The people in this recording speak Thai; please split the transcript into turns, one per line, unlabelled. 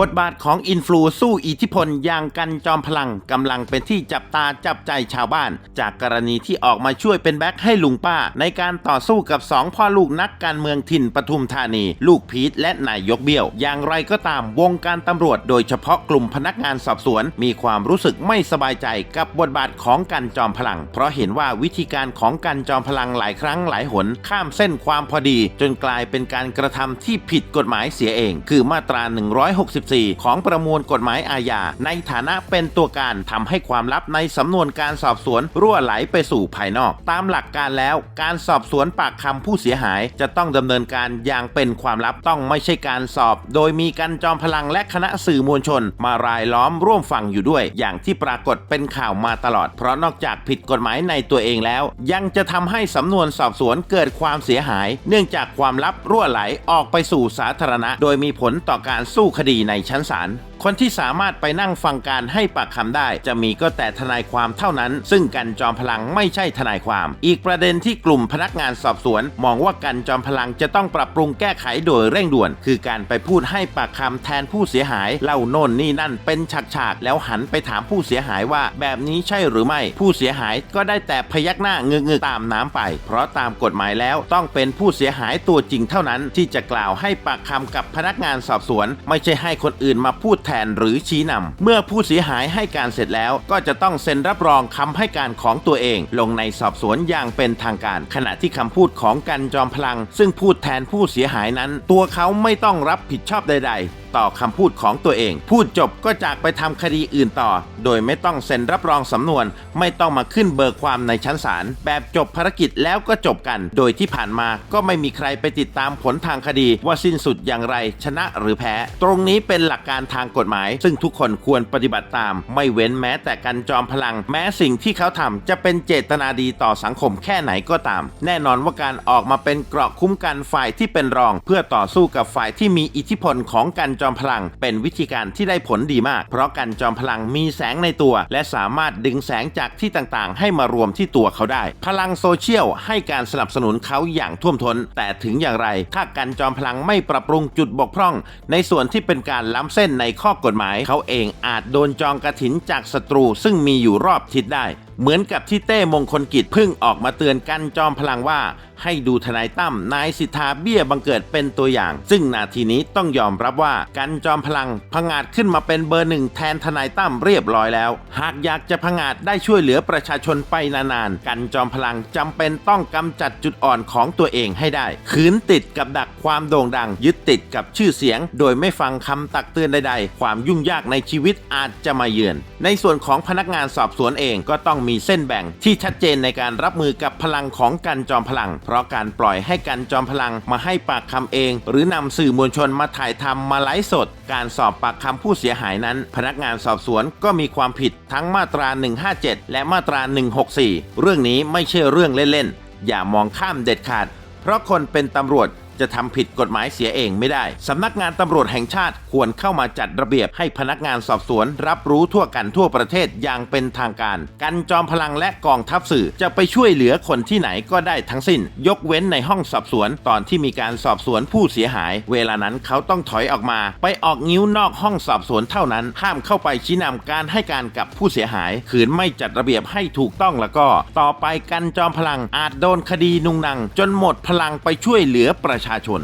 บทบาทของอินฟลูสู้อิทธิพลอย่างกันจอมพลังกำลังเป็นที่จับตาจับใจชาวบ้าน จากกรณีที่ออกมาช่วยเป็นแบ็คให้ลุงป้า ในการต่อสู้กับสองพ่อลูกนักการเมืองถิ่นปทุมธานี ลูกพีทและนายยกเบี้ยว อย่างไรก็ตามวงการตำรวจโดยเฉพาะกลุ่มพนักงานสอบสวน มีความรู้สึกไม่สบายใจกับบทบาทของกันจอมพลัง เพราะเห็นว่าวิธีการของกันจอมพลังหลายครั้งหลายหน ข้ามเส้นความพอดี จนกลายเป็นการกระทำที่ผิดกฎหมายเสียเอง คือมาตรา164ของประมวลกฎหมายอาญา ในฐานะเป็นตัวการทำให้ความลับในสำนวนการสอบสวนรั่วไหลไปสู่ภายนอก ตามหลักการแล้ว การสอบสวนปากคำผู้เสียหาย จะต้องดำเนินการอย่างเป็นความลับต้องไม่ใช่การสอบ โดยมีกันจอมพลังและคณะสื่อมวลชน มารายล้อมร่วมฟังอยู่ด้วย อย่างที่ปรากฏเป็นข่าวมาตลอด เพราะนอกจากผิดกฎหมายในตัวเองแล้ว ยังจะทำให้สำนวนสอบสวนเกิดความเสียหาย เนื่องจากความลับรั่วไหลออกไปสู่สาธารณะ โดยมีผลต่อการสู้คดีในในชั้นศาลคนที่สามารถไปนั่งฟังการให้ปากคำได้ จะมีก็แต่ทนายความเท่านั้น ซึ่งกันจอมพลังไม่ใช่ทนายความ อีกประเด็นที่กลุ่มพนักงานสอบสวน มองว่ากันจอมพลังจะต้องปรับปรุงแก้ไขโดยเร่งด่วน คือการไปพูดให้ปากคำแทนผู้เสียหายเล่าโน่นนี่นั่นเป็นฉากๆแล้วหันไปถามผู้เสียหายว่า แบบนี้ใช่หรือไม่ ผู้เสียหายก็ได้แต่พยักหน้าเงือๆตามน้ำไป เพราะตามกฎหมายแล้วต้องเป็นผู้เสียหายตัวจริงเท่านั้น ที่จะกล่าวให้ปากคำกับพนักงานสอบสวน ไม่ใช่ให้คนอื่นมาพูดแทนหรือชี้นำเมื่อผู้เสียหายให้การเสร็จแล้ว ก็จะต้องเซ็นรับรองคำให้การของตัวเอง ลงในสอบสวนอย่างเป็นทางการ ขณะที่คำพูดของกันจอมพลัง ซึ่งพูดแทนผู้เสียหายนั้น ตัวเขาไม่ต้องรับผิดชอบใด ๆ ต่อคำพูดของตัวเอง พูดจบก็จากไปทำคดีอื่นต่อ โดยไม่ต้องเซ็นรับรองสำนวน ไม่ต้องมาขึ้นเบิกความในชั้นศาลแบบจบภารกิจแล้วก็จบกัน โดยที่ผ่านมาก็ไม่มีใครไปติดตามผลทางคดีว่าสิ้นสุดอย่างไรชนะหรือแพ้ ตรงนี้เป็นหลักการทางกฎหมาย ซึ่งทุกคนควรปฏิบัติตาม ไม่เว้นแม้แต่กันจอมพลัง แม้สิ่งที่เขาทำจะเป็นเจตนาดีต่อสังคมแค่ไหนก็ตาม แน่นอนว่าการออกมาเป็นเกราะคุ้มกันฝ่ายที่เป็นรอง เพื่อต่อสู้กับฝ่ายที่มีอิทธิพลของกันจอมพลัง เป็นวิธีการที่ได้ผลดีมาก เพราะกันจอมพลังมีแสงในตัว และสามารถดึงแสงจากที่ต่างๆ ให้มารวมที่ตัวเขาได้ พลังโซเชียลให้การสนับสนุนเขาอย่างท่วมทน้น แต่ถึงอย่างไรถ้ากันจอมพลังไม่ปรับปรุงจุดบกพร่อง ในส่วนที่เป็นการล้ำเส้นในข้อกฎหมาย เขาเองอาจโดนจองกระถินจากศัตรู ซึ่งมีอยู่รอบทิศได้ เหมือนกับที่เต้มงคลกิจพิ่งออกมาเตือนกันจอมพลังว่า ให้ดูทนายตั้มนายสิทธาเบี้ยบังเกิดเป็นตัวอย่าง ซึ่งนาทีนี้ต้องยอมรับว่ากันจอมพลังพงาดขึ้นมาเป็นเบอร์หนึ่งแทนทนายตั้มเรียบร้อยแล้ว หากอยากจะพงาดได้ช่วยเหลือประชาชนไปนานๆกันจอมพลังจำเป็นต้องกำจัดจุดอ่อนของตัวเองให้ได้ ขืนติดกับดักความโด่งดัง ยึดติดกับชื่อเสียง โดยไม่ฟังคำตักเตือนใด ๆ ความยุ่งยากในชีวิตอาจจะมาเยือน ในส่วนของพนักงานสอบสวนเองก็ต้องมีเส้นแบ่งที่ชัดเจนในการรับมือกับพลังของกันจอมพลัง เพราะการปล่อยให้กันจอมพลังมาให้ปากคำเอง หรือนำสื่อมวลชนมาถ่ายทำมาไลฟ์สด การสอบปากคำผู้เสียหายนั้น พนักงานสอบสวนก็มีความผิดทั้งมาตรา 157 และมาตรา 164 เรื่องนี้ไม่ใช่เรื่องเล่นๆอย่ามองข้ามเด็ดขาด เพราะคนเป็นตำรวจ จะทำผิดกฎหมายเสียเองไม่ได้สำนักงานตำรวจแห่งชาติควรเข้ามาจัดระเบียบให้พนักงานสอบสวน รับรู้ทั่วกันทั่วประเทศอย่างเป็นทางการ กันจอมพลังและกองทัพสื่อจะไปช่วยเหลือคนที่ไหนก็ได้ทั้งสิ้น ยกเว้นในห้องสอบสวน ตอนที่มีการสอบสวนผู้เสียหาย เวลานั้นเขาต้องถอยออกมา ไปออกนิ้วนอกห้องสอบสวนเท่านั้น ห้ามเข้าไปชี้นำการให้การกับผู้เสียหายขืนไม่จัดระเบียบให้ถูกต้องแล้วก็ ต่อไปกันจอมพลังอาจโดนคดีนุงนัง จนหมดพลังไปช่วยเหลือประชาชน